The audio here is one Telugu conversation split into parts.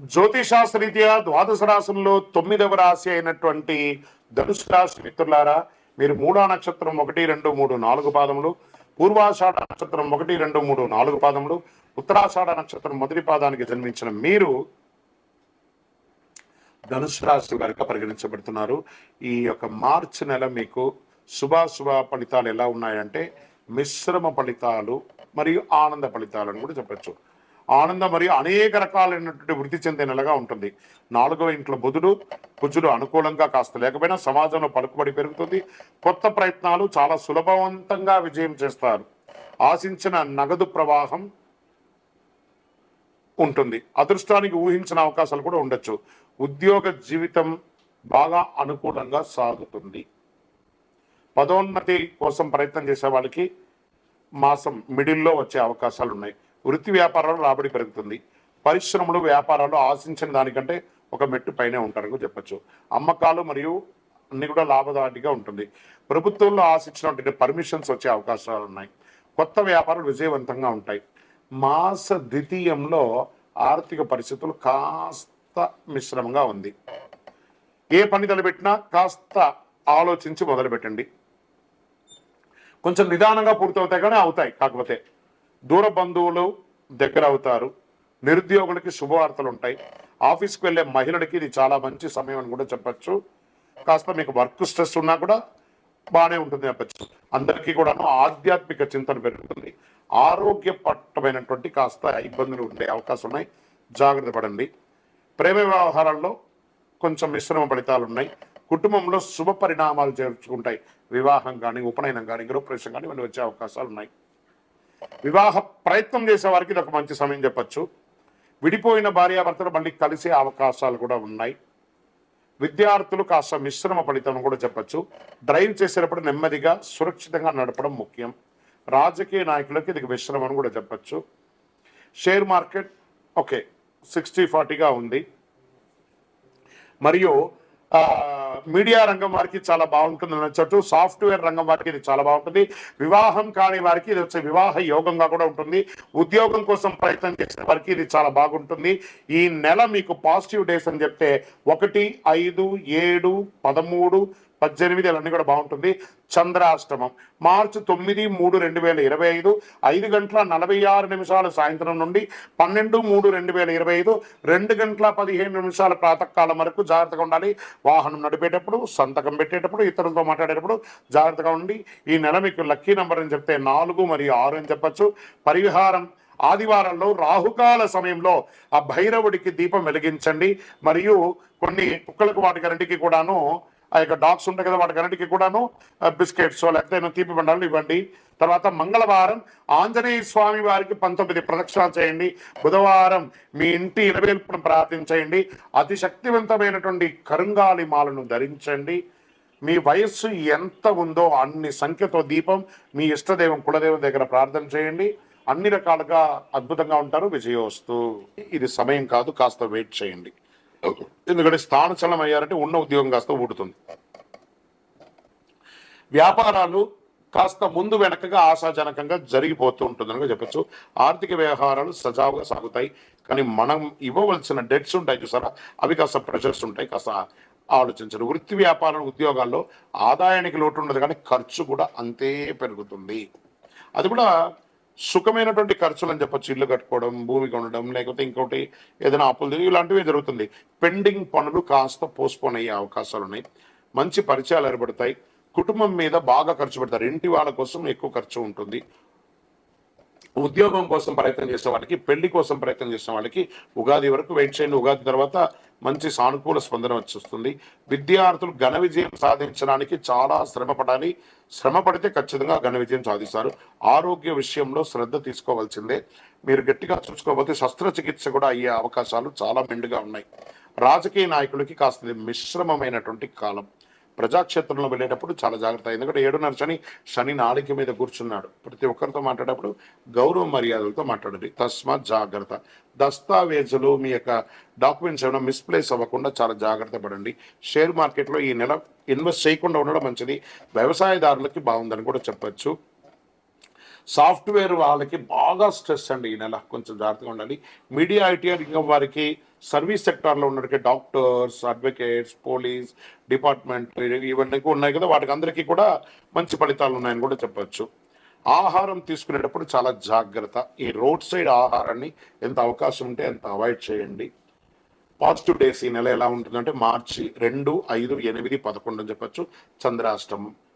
జ్యోతిషాస్త్రరీత్యా ద్వాదశ రాశుల్లో తొమ్మిదవ రాశి అయినటువంటి ధనుసు రాశి మిత్రులారా మీరు మూడో నక్షత్రం ఒకటి రెండు మూడు నాలుగు పాదములు పూర్వాషాఢ నక్షత్రం ఒకటి రెండు మూడు నాలుగు పాదములు ఉత్తరాషాఢ నక్షత్రం మొదటి పాదానికి జన్మించిన మీరు ధనుసు రాశి వారిగా పరిగణించబడుతున్నారు. ఈ యొక్క మార్చి నెల మీకు శుభాశుభ ఫలితాలు ఎలా ఉన్నాయంటే మిశ్రమ ఫలితాలు మరియు ఆనంద ఫలితాలను కూడా చెప్పచ్చు. ఆనందం మరియు అనేక రకాలైనటువంటి వృద్ధి చెందే నెలగా ఉంటుంది. నాలుగవ ఇంట్లో బుధుడు కుజుడు అనుకూలంగా కాస్త లేకపోయినా సమాజంలో పలుకుబడి పెరుగుతుంది. కొత్త ప్రయత్నాలు చాలా సులభవంతంగా విజయం చేస్తారు. ఆశించిన నగదు ప్రవాహం ఉంటుంది. అదృష్టానికి ఊహించిన అవకాశాలు కూడా ఉండొచ్చు. ఉద్యోగ జీవితం బాగా అనుకూలంగా సాగుతుంది. పదోన్నతి కోసం ప్రయత్నం చేసే వాళ్ళకి మాసం మిడిల్లో వచ్చే అవకాశాలు ఉన్నాయి వృత్తి వ్యాపారాలు రాబడి పెరుగుతుంది. పరిశ్రమలు వ్యాపారాలు ఆశించిన దానికంటే ఒక మెట్టు పైనే ఉంటారని చెప్పొచ్చు. అమ్మకాలు మరియు అన్ని కూడా లాభదాటిగా ఉంటుంది. ప్రభుత్వంలో ఆశించినటువంటి పర్మిషన్స్ వచ్చే అవకాశాలు ఉన్నాయి. కొత్త వ్యాపారాలు విజయవంతంగా ఉంటాయి. మాస ద్వితీయంలో ఆర్థిక పరిస్థితులు కాస్త మిశ్రమంగా ఉంది. ఏ పని తలబెట్టినా కాస్త ఆలోచించి మొదలుపెట్టండి. కొంచెం నిదానంగా పూర్తవుతాయి కానీ అవుతాయి. కాకపోతే దూర బంధువులు దగ్గర అవుతారు. నిరుద్యోగులకి శుభవార్తలు ఉంటాయి ఆఫీస్కి వెళ్ళే మహిళలకి ఇది చాలా మంచి సమయం అని కూడా చెప్పచ్చు. కాస్త మీకు వర్క్ స్ట్రెస్ ఉన్నా కూడా బాగానే ఉంటుంది చెప్పచ్చు అందరికీ కూడా ఆధ్యాత్మిక చింతన పెరుగుతుంది. ఆరోగ్యపట్టమైనటువంటి కాస్త ఇబ్బందులు ఉండే అవకాశం ఉన్నాయి జాగ్రత్త పడండి. ప్రేమ వ్యవహారాల్లో కొంచెం మిశ్రమ ఫలితాలు ఉన్నాయి కుటుంబంలో శుభ పరిణామాలు చేర్చుకుంటాయి. వివాహం కానీ ఉపనయనం కానీ గృహప్రవేశం కానీ ఇవన్నీ వచ్చే అవకాశాలు ఉన్నాయి వివాహ ప్రయత్నం చేసే వారికి ఇది ఒక మంచి సమయం చెప్పచ్చు. విడిపోయిన భార్యాభర్తలు మళ్ళీ కలిసే అవకాశాలు కూడా ఉన్నాయి. విద్యార్థులు కాస్త మిశ్రమ ఫలితం కూడా చెప్పచ్చు. డ్రైవ్ చేసేటప్పుడు నెమ్మదిగా సురక్షితంగా నడపడం ముఖ్యం. రాజకీయ నాయకులకి ఇది మిశ్రమం అని కూడా చెప్పచ్చు. షేర్ మార్కెట్ ఓకే సిక్స్టీ ఫార్టీగా ఉంది. మరియు ఆ, మీడియా రంగం వారికి చాలా బాగుంటుంది అనొచ్చు సాఫ్ట్వేర్ రంగం వారికి ఇది చాలా బాగుంటుంది. వివాహం కాని వారికి ఇది వచ్చే వివాహ యోగంగా కూడా ఉంటుంది. ఉద్యోగం కోసం ప్రయత్నం చేసే వారికి ఇది చాలా బాగుంటుంది. ఈ నెల మీకు పాజిటివ్ డేస్ అని చెప్తే ఒకటి ఐదు ఏడు పదమూడు పద్దెనిమిది అన్నీ కూడా బాగుంటుంది. చంద్రాష్టమం. మార్చి తొమ్మిది మూడు రెండు వేల ఇరవై ఐదు. ఐదు గంటల నలభై ఆరు నిమిషాలు సాయంత్రం నుండి పన్నెండు మూడు రెండు వేల ఇరవై ఐదు. రెండు గంటల పదిహేను నిమిషాల ప్రాతకాలం వరకు జాగ్రత్తగా ఉండాలి. వాహనం నడిపేటప్పుడు సంతకం పెట్టేటప్పుడు ఇతరులతో మాట్లాడేటప్పుడు జాగ్రత్తగా ఉండి ఈ నెల మీకు లక్కీ నెంబర్ అని చెప్తే నాలుగు మరియు ఆరు అని చెప్పచ్చు. పరిహారం. ఆదివారంలో రాహుకాల సమయంలో ఆ భైరవుడికి దీపం వెలిగించండి. మరియు కొన్ని కుక్కలకు వాటికి రెండుకి కూడాను ఆ యొక్క డాగ్స్ ఉంటాయి కదా వాటికన్నిటికీ కూడాను బిస్కెట్స్ లేకపోతే తీపి బండాలు ఇవ్వండి. తర్వాత మంగళవారం ఆంజనేయ స్వామి వారికి పంతొమ్మిది ప్రదక్షిణాలు చేయండి. బుధవారం మీ ఇంటి ఇలవేల్పును ప్రార్థించేయండి. అతి శక్తివంతమైనటువంటి కరుంగాలి మాలను ధరించండి. మీ వయస్సు ఎంత ఉందో అన్ని సంఖ్యతో దీపం మీ ఇష్టదైవం కులదైవం దగ్గర ప్రార్థన చేయండి. అన్ని రకాలుగా అద్భుతంగా ఉంటారు. విజయోస్తు. ఇది సమయం కాదు కాస్త వెయిట్ చేయండి. ఎందుకంటే స్థానచలం అయ్యారంటే ఉన్న ఉద్యోగం కాస్త ఊడుతుంది. వ్యాపారాలు కాస్త ముందు వెనకగా ఆశాజనకంగా జరిగిపోతూ ఉంటుందని చెప్పొచ్చు. ఆర్థిక వ్యవహారాలు సజావుగా సాగుతాయి. కానీ మనం ఇవ్వవలసిన డెట్స్ ఉంటాయి చూసారా? అవి కాస్త ప్రెషర్స్ ఉంటాయి కాస్త ఆలోచించరు. వృత్తి వ్యాపారం ఉద్యోగాల్లో ఆదాయానికి లోటు ఉండదు కానీ ఖర్చు కూడా అంతే పెరుగుతుంది. అది కూడా సుఖమైనటువంటి ఖర్చులు అని చెప్పొచ్చు ఇల్లు కట్టుకోవడం భూమి కొనడం లేకపోతే ఇంకోటి ఏదైనా అప్పులు ఇలాంటివి జరుగుతుంది. పెండింగ్ పనులు కాస్త పోస్ట్పోన్ అయ్యే అవకాశాలు ఉన్నాయి. మంచి పరిచయాలు ఏర్పడతాయి. కుటుంబం మీద బాగా ఖర్చు పెడతారు. ఇంటి వాళ్ళ కోసం ఎక్కువ ఖర్చు ఉంటుంది. ఉద్యోగం కోసం ప్రయత్నం చేసే వాళ్ళకి పెళ్ళి కోసం ప్రయత్నం చేసే వాళ్ళకి ఉగాది వరకు వెయిట్ చేయండి. ఉగాది తర్వాత మంచి సానుకూల స్పందన వచ్చేస్తుంది. విద్యార్థులు ఘన విజయం సాధించడానికి చాలా శ్రమ పడాలి. శ్రమ పడితే ఖచ్చితంగా ఘన విజయం సాధిస్తారు. ఆరోగ్య విషయంలో శ్రద్ధ తీసుకోవాల్సిందే. మీరు గట్టిగా చూసుకోకపోతే శస్త్రచికిత్స కూడా అయ్యే అవకాశాలు చాలా మెండుగా ఉన్నాయి. రాజకీయ నాయకులకి కాస్త మిశ్రమమైనటువంటి కాలం. ప్రజాక్షేత్రంలో వెళ్ళేటప్పుడు చాలా జాగ్రత్త. ఎందుకంటే ఏడున్నర శని శని నాలిక మీద కూర్చున్నాడు. ప్రతి ఒక్కరితో మాట్లాడేటప్పుడు గౌరవ మర్యాదలతో మాట్లాడండి. తస్మాత్ జాగ్రత్త. దస్తావేజులు మీ యొక్క డాక్యుమెంట్స్ ఏమైనా మిస్ప్లేస్ అవ్వకుండా చాలా జాగ్రత్త పడండి. షేర్ మార్కెట్లో ఈ నెల ఇన్వెస్ట్ చేయకుండా ఉండడం మంచిది. వ్యవసాయదారులకి బాగుందని కూడా చెప్పచ్చు. సాఫ్ట్వేర్ వాళ్ళకి బాగా స్ట్రెస్ అండి ఈ నెల. కొంచెం జాగ్రత్తగా ఉండాలి. మీడియా ఐటీ ఇంకా వారికి సర్వీస్ సెక్టార్లో ఉన్నటువంటి డాక్టర్స్ అడ్వకేట్స్ పోలీస్ డిపార్ట్మెంట్ ఇవన్నీ కూడా ఉన్నాయి కదా. వాటికి అందరికీ కూడా మంచి ఫలితాలు ఉన్నాయని కూడా చెప్పచ్చు. ఆహారం తీసుకునేటప్పుడు చాలా జాగ్రత్త. ఈ రోడ్ సైడ్ ఆహారాన్ని ఎంత అవకాశం ఉంటే అంత అవాయిడ్ చేయండి. పాజిటివ్ డేస్ ఈ నెల ఎలా ఉంటుందంటే మార్చి రెండు ఐదు ఎనిమిది పదకొండు అని చెప్పచ్చు. చంద్రాష్టమం.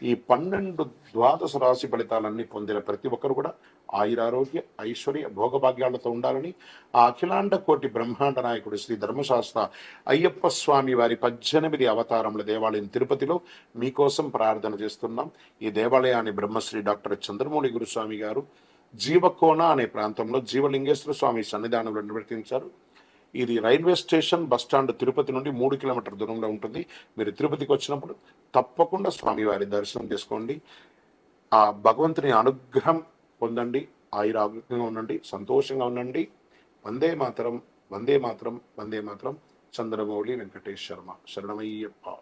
ఈ పన్నెండు ద్వాదశ రాశి ఫలితాలన్నీ పొందిన ప్రతి ఒక్కరు కూడా ఆయురారోగ్య ఐశ్వర్య భోగభాగ్యాలతో ఉండాలని ఆ అఖిలాండ కోటి బ్రహ్మాండ నాయకుడు శ్రీ ధర్మశాస్త్ర అయ్యప్ప స్వామి వారి పద్దెనిమిది అవతారముల దేవాలయం తిరుపతిలో మీకోసం ప్రార్థన చేస్తున్నాం. ఈ దేవాలయాన్ని బ్రహ్మశ్రీ డాక్టర్ చంద్రమౌళి గురుస్వామి గారు జీవకోన అనే ప్రాంతంలో జీవలింగేశ్వర స్వామి సన్నిధానంలో నిర్వర్తించారు. ఇది railway station bus stand Tirupati నుండి మూడు కిలోమీటర్ దూరంలో ఉంటుంది. మీరు తిరుపతికి వచ్చినప్పుడు తప్పకుండా స్వామివారి దర్శనం చేసుకోండి. ఆ భగవంతుని అనుగ్రహం పొందండి. ఆయురాగ్యంగా ఉండండి. సంతోషంగా ఉండండి. వందే మాతరం వందే మాతరం వందే మాతరం. చంద్రమౌళి వెంకటేష్ శర్మ. శరణమయ్యప్ప.